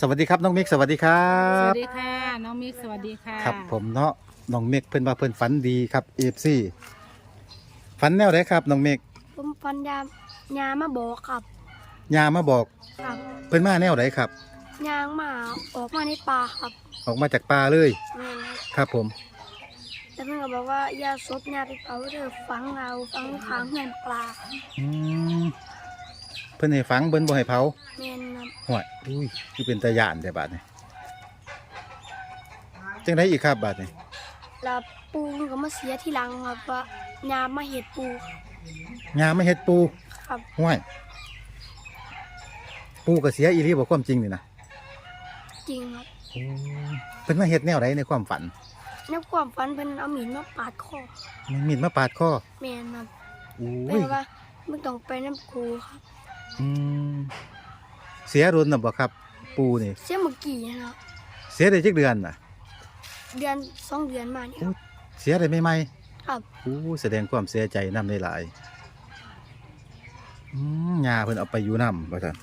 สวัสดีครับน้องมิกสวัสดีครัสวับสดีค่ะ น้องมิกสวัสดีค่ะครับผมเนาะน้องมิกเพิ่นว่าเพิ่นฝันดีครับเอฟซีฝันแนวไหนครับน้องมิกผมฟันยามยามาบอกครับยามาบอกครับเพิ่นมาแนวไหนครับ ยางหมาออกมาในป่าครับออกมาจากป่าเลยแม่นครับครับผมแต่เพื่อนก็บอกว่าอย่าซบยาไปเผาเถอะฝังเราฝังค้างเงินปลาอืม เพิ่นให้ฝังเพิ่นบ่ให้เผาแม่นครับห่วยอุ้ยคือเป็นตาย่านแต่บาดนี้จังไดอีกครับบาดนี้แล้วปูมันก็มาเสียทีหลังครับว่ายามาเห็ดปูครับยาไม่เฮ็ดปูครับห่วย ปูก็เสียอีหลีบ่ความจริงนี่นะจริงครับโอ้เพิ่นมาเฮ็ดแนวใดในความฝันในความฝันเป็นเอาหมีนมาปาดคอมันมีดมาปาดคอแม่นครับโอ้เป็นยว่ามึงต้องไปน้ำครูครับ อืมเสียรุนน่ะบ่ครับ ปูนี่ เสียเมื่อกี้นะครับเสียได้จักเดือนน่ะ เดือนสองเดือนมานี่ครับ เสียได้ใหม่ครับๆโอ้แสดงความเสียใจนำได้หลายอืมยาเพิ่นเอาไปอยู่นำว่าซั่น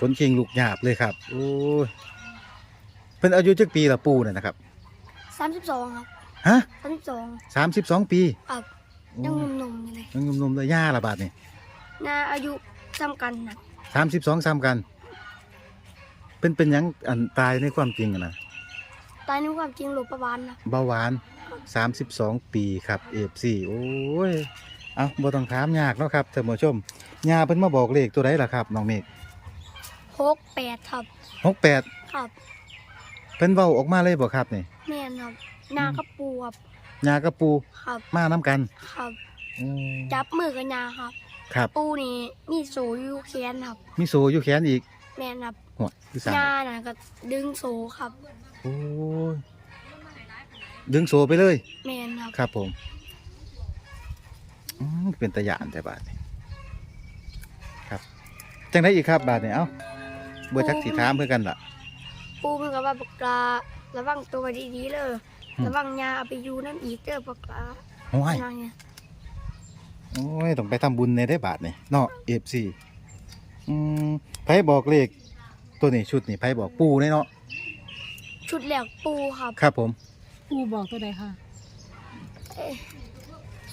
คนคิงลูกหยาบเลยครับ โอ้ย เพิ่นอายุจักปีละปูน่ะนะครับ สามสิบสองครับฮะสามสิบสอง32 ปีครับโอ้ยังหนุ่มๆอยู่เลยยังหนุ่มๆเลยย่าละบาดนี่นาอายุ จำกันนะ32ซ้ำกัน เป็นเป็นหยังอันตายในความจริงอะนะ ตายในความจริงหลบประวานนะเบาหวาน 32 ปีครับเอฟซีโอ้ย เอาบ่ต้องถามยากเนาะครับท่านผู้ชมยาเพิ่นมาบอกเลขตัวใดล่ะครับน้องเมฆหกแปดครับ68 ครับเพิ่นเว้าออกมาเลยบ่ครับนี่แม่นครับนากระปูครับยากระปูครับมานํกันครับอืมจับมือกับยาครับ ครับ ปูนี่มีโซอยู่แขนครับ มีโซอยู่แขนอีกแม่นครับหัวคือสั่งยาน่ะก็ดึงโซครับ โอ้ยดึงโซไปเลย แม่นครับครับผมอืมเป็นตะยานแต่บาทนี่ครับจังได้อีกครับบาทนี่เอ้าเบื่อจักสีถามเพื่อกันล่ะ ปูมันก็ว่าปกลาระวังตัวดีๆเลยอืม ระวังยาเอาไปอยู่น้ำอีกเด้อปกลาโอ้ยนั่นเนี่ย โอ้ยต้องไปทำบุญในได้บาทนี่เนาะเอฟซีอืมไผบอกเลขตัวนี้ชุดนี่ไผบอกปูแน่เนาะชุดแหลกปูครับ ครับผม ปูบอกตัวใดค่ะเอ้ย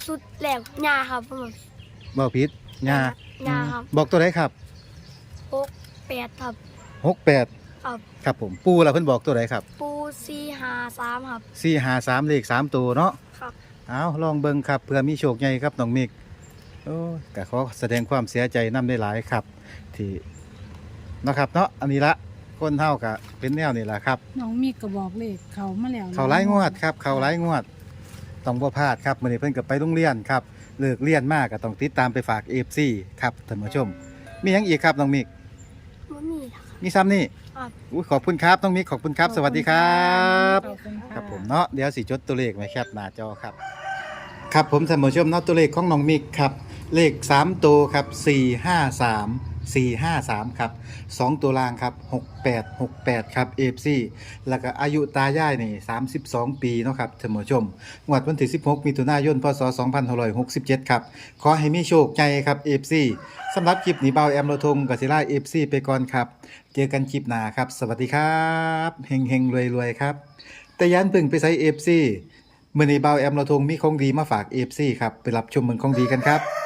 ชุดแหลกยาครับผมบ่ผิดยายาครับ บอกตัวไหนครับหกแปดครับหกแปดครับครับผมปูล่ะเพิ่นบอกตัวไหนครับ ปูสี่ห้าสามครับสี่หาสามเลขสามตัวเนาะครับเอาลองเบิ่งครับเพื่อมีโชคใหญ่ครับน้องมิก โอ้ยก็ขอแสดงความเสียใจนํได้หลายครับ ที่เนาะครับเนาะอันนี้ละคนเฮาก็เป็นแนวนี่ละครับน้องมิกก็บอกเลขเขามาแล้วนะเขาไล่งวดครับ เขาไล่งวดต้องบ่พลาดครับมื้อนี้เพิ่นก็ไปโรงเรียนครับเลิกเรียนมากก็ต้องติดตามไปฝาก FC ครับท่านผู้ชม มีหยังอีกครับน้องมิกมันมีนะครับมีซ้ำนี่ครับอุ้ยขอบคุณครับน้องมิกขอบคุณครับ สวัสดีครับ ขอบคุณะ ครับผมเนาะเดี๋ยวสิจดตัวเลขไว้แคปหน้าจอครับ ครับผมท่านผู้ชมเนาะตัวเลขของน้องมิกครับ เลข 3 ตัวครับ 453 453 ครับ 2 ตัวล่างครับ 6868 ครับ FC แล้วก็อายุตายายนี่ 32 ปีเนาะครับท่านผู้ชมงวดวันที่ 16มิถุนายนพศ2567 ครับ ขอให้มีโชคใจครับ FC สำหรับคลิปนี้เบาแอมโลทงกับศิลา FC ไปก่อนครับ เจอกันคลิปหน้าครับ สวัสดีครับเฮงเฮงรวยรวยครับ แต่ยันพึ่งไปใส่ FC เมื่อนี้เบาแอมโลทงมีของดีมาฝาก FC ครับ ไปรับชมเมืองของดีกันครับ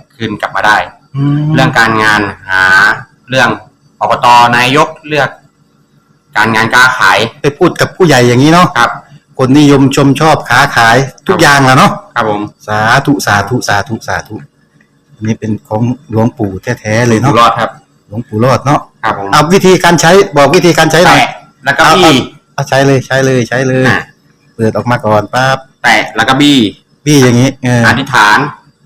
คืนกลับมาได้แล้เรื่วองการงานหาเรื่องคอบตนายกเลือก การงานการขายไปพูดกับผู้ใหญ่อย่างนี้เนาะครับ คนนิยมชมชอบค้าขายทุกอย่างแหล้วเนาะครับผมสาธุสาธุสาธุสาธุอันนี้เป็นของหลวงปู่แท้ๆเลยอยู่เนาะรอดครับ หลวงปู่รอดเนาะครับผมเอาวิธีการใช้บอกวิธีการใช้หน่อย แตะแล้วก็บี้ เอาใช้เลยใช้เลยใช้เลย อะ เปิดออกมาก่อนปั๊บแตะแล้วก็บี้พี่อย่างนี้เอออธิษฐาน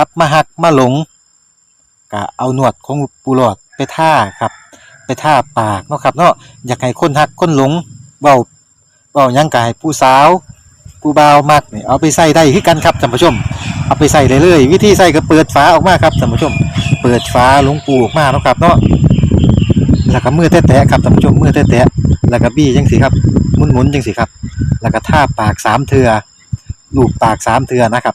กลับมาหักมาหลงก็เอาหนวดของปูหลอดไปท่าครับ ไปท่าปากเนาะครับเนาะอยากให้คนหักคนหลงเว้าเว้ายังกายผู้สาวผู้บ่าวมักนี่เอาไปใส่ได้คือกันครับท่านผู้ชม เอาไปใส่เลยเลยวิธีใส่ก็เปิดฝาออกมาครับท่านผู้ชม เปิดฝาหลวงปูออกมาเนาะครับเนาะแล้วก็มือแตะๆครับท่านผู้ชมมือแตะๆแล้วก็บี้จังสิครับหมุนๆจังสิครับ แล้วก็ท่าปากสามเทือลูบปากสามเทือนะครับ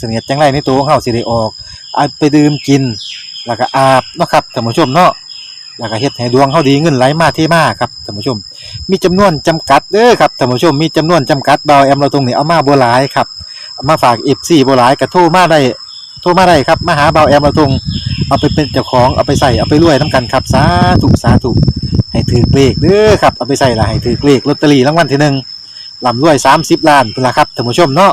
เสนียดจังไรในตัวของเฮาสิได้ออกเอาไปดื่มกิน แล้วก็อาบเนาะครับท่านผู้ชมเนาะแล้วก็เฮ็ดให้ดวงเฮาดีเงินไหลมาเทมาครับท่านผู้ชม มีจำนวนจำกัดเด้อครับท่านผู้ชมมีจำนวนจำกัดเบาแอมเราตรงนี้เอามาบ่หลายครับเอามาฝาก FC บ่หลายก็โทรมาได้โทรมาได้ครับมาหาเบาแอมเราตรงเอาไปเป็นเจ้าของเอาไปใส่เอาไปรวยนํกันครับสาธุสาธุให้ถือเลขเด้อครับเอาไปใส่ละให้ถือเลขลอตเตอรี่รางวัลที่หนึ่งลำรวย30ล้านพุ่นละครับท่านผู้ชมเนาะ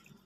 ับ